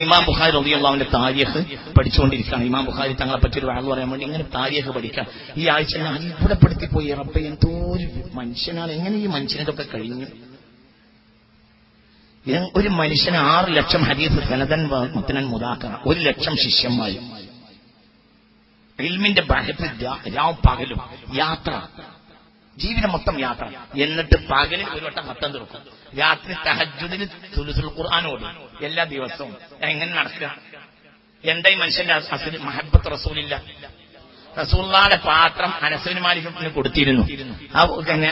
ഇമാം ബുഖാരി റളിയല്ലാഹുവിന്റെ താരിഖ് പഠിച്ചുകൊണ്ടിരിക്കുകയാണ്. ഇമാം ബുഖാരി തങ്ങളെ പറ്റി ഒരു വാഴ് പറയാൻ വേണ്ടി ഇങ്ങനെ താരിഖ് പഠിക്കാം. ഈ ആഴ്ച ഞാൻ അത്ഭുതപ്പെടുത്തി പോയി റബ്ബെ എന്തോ ഒരു മനുഷ്യനാണ്. എങ്ങനെ ഈ മനുഷ്യനൊക്കെ കഴിഞ്ഞു? ഒരു മനുഷ്യന് ആറ് ലക്ഷം ഹദീസ് സനദൻ വ- മുത്തനൻ മുതാക്കറ ഒരു ലക്ഷം ശിഷ്യന്മാരും. ഇൽമിന്റെ രാവും പകലും. യാത്ര. ജീവിതം മൊത്തം യാത്ര. എന്നിട്ട് പകലിൽ ഒരു വട്ടം മൊത്തം തീർക്കും രാത്രി തഹജുദിന് തുലുസുൽ ഖുർആാനോട് എല്ലാ ദിവസവും എങ്ങനെ നടക്കുക? എന്താ ഈ മനുഷ്യന്റെ അസുഖം മഹബത്ത് റസൂലില്ല. റസൂള്ളാടെ പാത്രം അനസുബിന് കൊടുത്തിരുന്നു.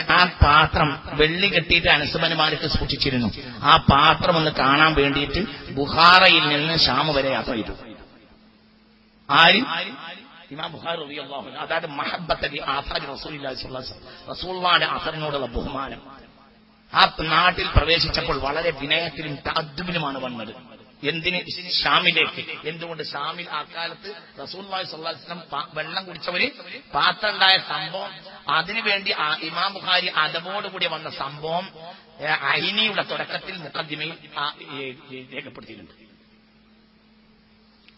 ആ പാത്രം വെള്ളി കെട്ടിയിട്ട് അനസുബന് മാലിക്ക് സൂക്ഷിച്ചിരുന്നു. ആ പാത്രം ഒന്ന് കാണാൻ വേണ്ടിയിട്ട് ബുഹാറയിൽ നിന്ന് ഷാമ് വരെ യാത്ര ചെയ്തു. ആര്? ഇമാം അൻഹു അതായത് മഹബത്തലി വസല്ലം റസൂലുള്ളാഹിയുടെ അസറിനോടുള്ള ബഹുമാനം. ആ നാട്ടിൽ പ്രവേശിച്ചപ്പോൾ വളരെ വിനയത്തിലും താദ്ബിലുമാണ് വന്നത്. എന്തിന് ഷാമിലേക്ക്? എന്തുകൊണ്ട് ഷാമിൽ ആ കാലത്ത് അലൈഹി വസല്ലം വെള്ളം കുടിച്ചവര് പാത്രണ്ടായ സംഭവം അതിനുവേണ്ടി ഇമാം ബുഖാരി അതമോടുകൂടി വന്ന സംഭവം അയിനിയുടെ തുടക്കത്തിൽ മുഖദ്ദിമയിൽ രേഖപ്പെടുത്തിയിട്ടുണ്ട്.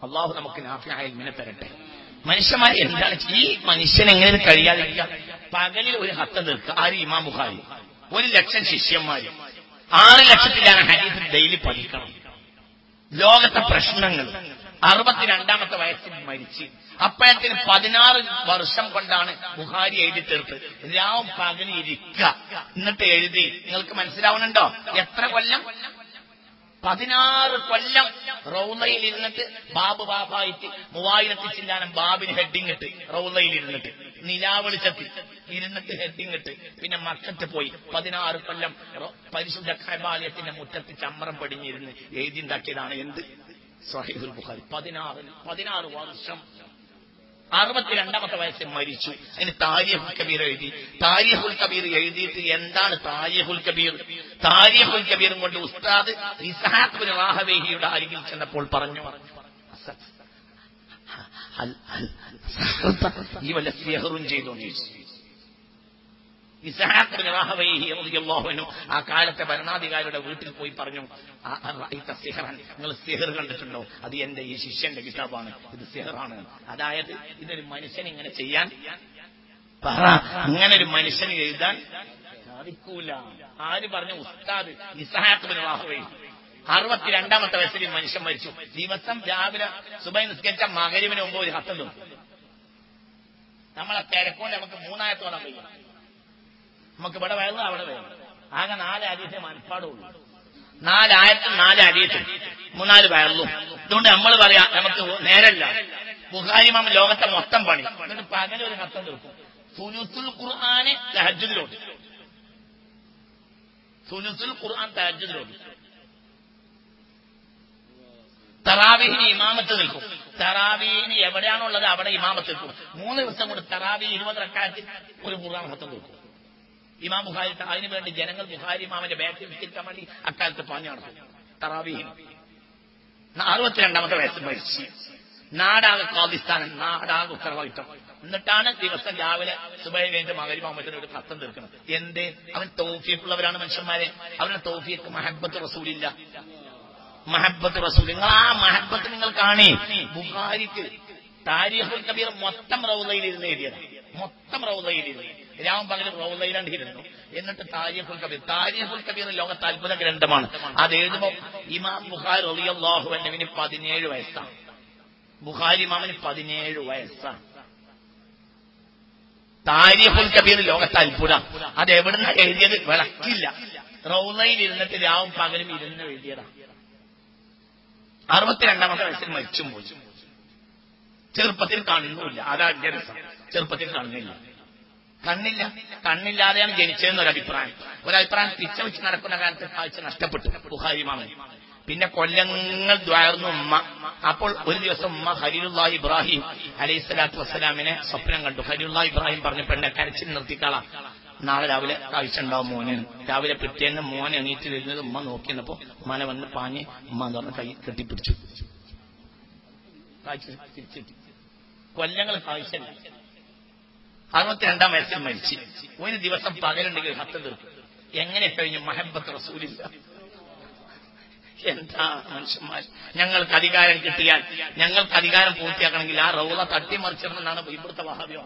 അള്ളാഹു നമുക്ക് നാഫിയായ ഇങ്ങനെ തരട്ടെ മനുഷ്യന്മാരെ എന്താണ്? ഈ മനുഷ്യൻ എങ്ങനെ കഴിയാതിരിക്കുക. പകലിൽ ഒരു ഹത്ത നിൽക്കുക ആര്? ഇമാം ബുഖാരി. ഒരു ലക്ഷം ശിഷ്യന്മാര്. ആറ് ലക്ഷത്തിലാണ് ഹരീഫ് ഡെയിലി പഠിക്കണം. ലോകത്തെ പ്രശ്നങ്ങൾ. അറുപത്തിരണ്ടാമത്തെ വയസ്സിൽ മരിച്ച്. അപ്പോഴത്തിന് പതിനാറ് വർഷം കൊണ്ടാണ് ബുഹാരി എഴുതി തീർത്ത് രാവും പകലിരിക്ക എന്നിട്ട് എഴുതി. നിങ്ങൾക്ക് മനസ്സിലാവുന്നുണ്ടോ? എത്ര കൊല്ലം? പതിനാറ് കൊല്ലം റൗലയിൽ ഇരുന്നിട്ട് ബാബു ബാബായിട്ട് മൂവായിരത്തി ചില്ലാനം ബാബിന് ഹെഡിങ് ഇട്ട് റൗലയിൽ ഇരുന്നിട്ട്. നിലാവെളിച്ചത്തിൽ ഇരുന്നിട്ട് ഹെഡിങ് ഇട്ട്. പിന്നെ മക്കത്ത് പോയി. പതിനാറ് കൊല്ലം പരിശുദ്ധ കൈബാലയത്തിന്റെ മുറ്റത്ത് ചമ്രം പടിഞ്ഞിരുന്ന് എഴുതിണ്ടാക്കിയതാണ് എന്ത്? സഹീഹുൽ ബുഖാരി. പതിനാറ് പതിനാറ് വർഷം. അറുപത്തിരണ്ടാമത്തെ വയസ്സിൽ മരിച്ചു. അതിന് താരിഹുൽ കബീർ എഴുതി. താരിഹുൽ കബീർ എഴുതിയിട്ട് എന്താണ് താരിഹുൽ കബീർ? താരിഖുൽ കബീറും കൊണ്ട് ഉസ്താദ് വാഹവേഹിയുടെ അരികിൽ ചെന്നപ്പോൾ പറഞ്ഞു "അസ- ഹൽ- ഹൽ- സഹർത്ത ഈ വല്ല സിഹറും അൻഹു ആ കാലത്തെ ഭരണാധികാരിയുടെ വീട്ടിൽ പോയി പറഞ്ഞു "ആ- ആ റഅയ്ത സിഹ്റൻ? നിങ്ങൾ സിഹർ കണ്ടിട്ടുണ്ടോ അത് എന്റെ ഈ ശിഷ്യന്റെ കിതാബാണ് ഇത് സിഹറാണ് അതായത് ഇതൊരു മനുഷ്യൻ ഇങ്ങനെ ചെയ്യാൻ പറ അങ്ങനെ ഒരു മനുഷ്യന് എഴുതാൻ സാധിക്കൂല. ആര് പറഞ്ഞു? ഉസ്താദ് ഇസ്ഹാഖ് റാഹവേഹി അറുപത്തിരണ്ടാമത്തെ വയസ്സിൽ മനുഷ്യൻ മരിച്ചു. ദിവസം രാവിലെ സുബൈ നിസ്കരിച്ച മകരിവിന് മുമ്പ് ഒരു ഹത്തം നമ്മളെ തിരക്കോണ്ട് നമുക്ക് മൂന്നായത്തോളം കഴിയും നമുക്ക് ഇവിടെ വേണം അവിടെ വേണം ആകെ നാല് അരീത്തെ മനപ്പാടുള്ളൂ നാലായത്തും നാല് അരീത്തും മൂന്നാൽ വയറും അതുകൊണ്ട് നമ്മൾ പറയാ നമുക്ക് നേരല്ല. ബുഹാരിമാം ലോകത്തെ മൊത്തം പണി. എന്നിട്ട് പകലൊരു ഹത്തം തീർക്കും സുനുസുൽ ഖുർആാന് തഹജുദിലോട്ട് സുലുസുൽ ഖുർആൻ തഹജുദിലോട്ട് തറാവീഹിന് ഇമാമത്ത് നിൽക്കും. തറാവീഹിന് എവിടെയാണുള്ളത് അവിടെ ഇമാമത്ത് നിൽക്കും. മൂന്ന് ദിവസം കൊണ്ട് തറാവി ഇരുപത് റക്കാറ്റ് ഒരു ഖുർആൻ ഹത്തം കൊടുക്കും. ഇമാം ബുഹാരി അതിനു വേണ്ടി ജനങ്ങൾ ബുഹാരി ഇമാമിന്റെ ബാക്കിൽ വിൽക്കാൻ വേണ്ടി അക്കാലത്ത് പാഞ്ഞു നടക്കും. തറാവീഹിന്. അറുപത്തിരണ്ടാമത്തെ വയസ്സിൽ മരിച്ചു. നാടാകെ കാദിസ്ഥാനം നാടാകെ ഉത്തരവാദിത്തം എന്നിട്ടാണ് ദിവസം രാവിലെ സുബൈ കഴിഞ്ഞ് മകരിമാമത്തിന് ഒരു ഭക്തം തീർക്കുന്നത്. എന്തേ? അവൻ തൗഫീഖുള്ളവരാണ് മനുഷ്യന്മാരെ. അവന് തൗഫീഖ് മഹബത്ത് റസൂലില്ല. മഹബത്ത് റസൂൽ. നിങ്ങൾ ആ മഹബത്ത് നിങ്ങൾ കാണി. ബുഹാരിക്ക് താരിഹുൽ കബീർ മൊത്തം റൗദയിൽ ഇരുന്ന് എഴുതിയത്. മൊത്തം റൗദയിൽ ഇരുന്ന് രാവും പകലും റൗലയിലാണ്ട് ഇരുന്നു. എന്നിട്ട് താരിഖുൽ കബീർ. താരിഖുൽ കബീർ ലോകത്തെ അത്ഭുത ഗ്രന്ഥമാണ്. അത് എഴുതുമ്പോൾ ഇമാം ബുഖാരി റളിയല്ലാഹു അൻഹുവിന് പതിനേഴ് വയസ്സാണ്. ബുഖാരി ഇമാമിന് പതിനേഴ് വയസ്സാണ്. താരിഖുൽ കബീർ ലോകത്തെ അത്ഭുതം. അത് എവിടുന്ന എഴുതിയത്? വിളക്കില്ല. റൗലയിൽ ഇരുന്നിട്ട് രാവും പകലും ഇരുന്ന് എഴുതിയതാണ് അറുപത്തിരണ്ടാമത്തെ വയസ്സിൽ മരിച്ചും പോയി ചെറുപ്പത്തിൽ കാണുന്നില്ല അതാ എന്റെ രസം. ചെറുപ്പത്തിൽ കാണുന്നില്ല. കണ്ണില്ല. കണ്ണില്ലാതെയാണ് ജനിച്ചതെന്ന് ഒരു അഭിപ്രായം ഒരഭിപ്രായം പിച്ച വെച്ച് നടക്കുന്ന കാലത്ത് കാഴ്ച നഷ്ടപ്പെട്ടു. ബുഹാരി മാമൻ. പിന്നെ കൊല്ലങ്ങൾ ദ്വാർന്നു ഉമ്മ. അപ്പോൾ ഒരു ദിവസം ഉമ്മ ഹരിയുള്ള ഇബ്രാഹിം അലൈഹി സ്വലാത്തു വസ്സലാമിനെ സ്വപ്നം കണ്ടു. ഹരിയുള്ള ഇബ്രാഹിം പറഞ്ഞു പെണ്ണെ കരച്ചിൽ നിർത്തിക്കളാം. നാളെ രാവിലെ കാഴ്ച ഉണ്ടാവും മോനെ. രാവിലെ പിറ്റേന്ന് മോനെ എണീറ്റ് വരുന്നത് ഉമ്മ നോക്കിയപ്പോ ഉമ്മനെ വന്ന് പാഞ്ഞ് ഉമ്മ എന്ന് പറഞ്ഞ കൈ കെട്ടിപ്പിടിച്ചു. കൊല്ലങ്ങൾ കാഴ്ചയില്ല. അറുപത്തിരണ്ടാം വയസ്സിൽ മരിച്ചു. ഒരു ദിവസം പകലുണ്ടെങ്കിൽ ഹത്ത് എങ്ങനെ കഴിഞ്ഞു? മഹബത്ത് റസൂലില്ല എന്താ മനുഷ്യന്മാർ? ഞങ്ങൾക്ക് അധികാരം കിട്ടിയാൽ ഞങ്ങൾക്ക് അധികാരം പൂർത്തിയാക്കണമെങ്കിൽ ആ റൗള തട്ടിമറിച്ചിടണമെന്നാണ് ഇവിടുത്തെ വഹാബിയോ